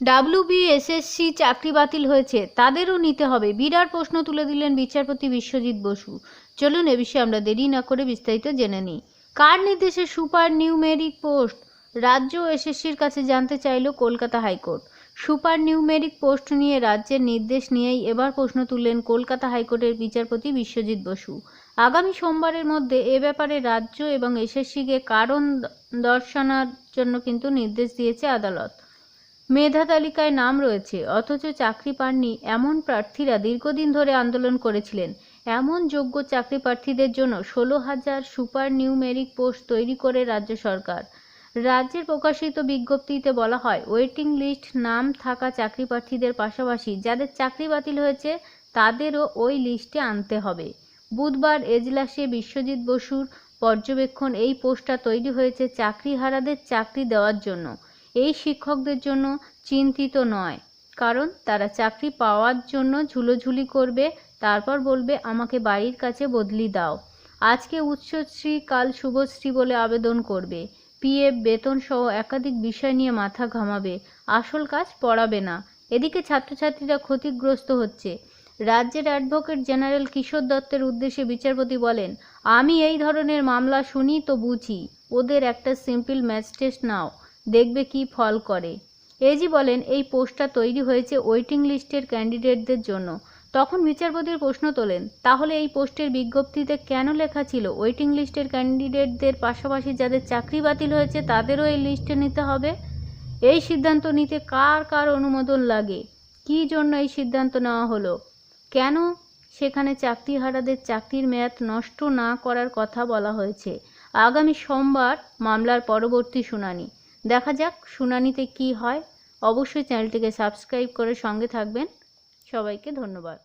WBSSC চাকরি বাতিল হয়েছে, তাদেরও নিতে হবে। বিরাট প্রশ্ন তুলে দিলেন বিচারপতি বিশ্বজিৎ বসু। চলুন এ বিষয়ে আমরা দেরি না করে বিস্তারিত জেনে নিই। কার নির্দেশে সুপার নিউমেরিক পোস্ট? রাজ্য এসএসসির কাছে জানতে চাইল Kolkata high court. Super numeric post নিয়ে রাজ্যের নির্দেশ নিয়েই এবার প্রশ্ন তুললেন কলকাতা হাইকোর্টের বিচারপতি বিশ্বজিৎ বসু। আগামী সোমবারের মধ্যে এ ব্যাপারে রাজ্য এবং এসএসসিকে কারণ দর্শানোর জন্য কিন্তু নির্দেশ দিয়েছে আদালত। মেধা তালিকায় নাম রয়েছে, অথচ চাকরি পাননি এমন প্রার্থীরা দীর্ঘদিন ধরে আন্দোলন করেছিলেন। এমন যোগ্য চাকরি প্রার্থীদের জন্য ষোলো হাজার সুপার নিউমেরিক পোস্ট তৈরি করে রাজ্য সরকার। রাজ্যের প্রকাশিত বিজ্ঞপ্তিতে বলা হয়, ওয়েটিং লিস্ট নাম থাকা চাকরি প্রার্থীদের পাশাপাশি যাদের চাকরি বাতিল হয়েছে তাদেরও ওই লিস্টে আনতে হবে। বুধবার এজলাসে বিশ্বজিৎ বসুর পর্যবেক্ষণ এই পোস্টটা তৈরি হয়েছে চাকরিহারাদের চাকরি দেওয়ার জন্য। এই শিক্ষকদের জন্য চিন্তিত নয়, কারণ তারা চাকরি পাওয়ার জন্য ঝুলোঝুলি করবে, তারপর বলবে, আমাকে বাড়ির কাছে বদলি দাও। আজকে উচ্চশ্রী, কাল শুভশ্রী বলে আবেদন করবে। পিএফ, বেতন সহ একাধিক বিষয় নিয়ে মাথা ঘামাবে। আসল কাজ পড়াবে না। এদিকে ছাত্রছাত্রীরা ক্ষতিগ্রস্ত হচ্ছে। রাজ্যের অ্যাডভোকেট জেনারেল কিশোর দত্তের উদ্দেশ্যে বিচারপতি বলেন, আমি এই ধরনের মামলা শুনি তো বুঝি। ওদের একটা সিম্পল ম্যাচ টেস্ট নাও। দেখবে কি ফল করে। এজি বলেন, এই পোস্টটা তৈরি হয়েছে ওয়েটিং লিস্টের ক্যান্ডিডেটদের জন্য। তখন বিচারপতির প্রশ্ন তোলেন, তাহলে এই পোস্টের বিজ্ঞপ্তিতে কেন লেখা ছিল ওয়েটিং লিস্টের ক্যান্ডিডেটদের পাশাপাশি যাদের চাকরি বাতিল হয়েছে তাদেরও এই লিস্টে নিতে হবে? এই সিদ্ধান্ত নিতে কার কার অনুমোদন লাগে? কী জন্য এই সিদ্ধান্ত নেওয়া হলো? কেন সেখানে চাকরিহারাদের চাকরির মেয়াদ নষ্ট না করার কথা বলা হয়েছে? আগামী সোমবার মামলার পরবর্তী শুনানি। দেখা যাক শুনানিতে কি হয়। অবশ্যই চ্যানেলটিকে সাবস্ক্রাইব করে সঙ্গে থাকবেন। সবাইকে ধন্যবাদ।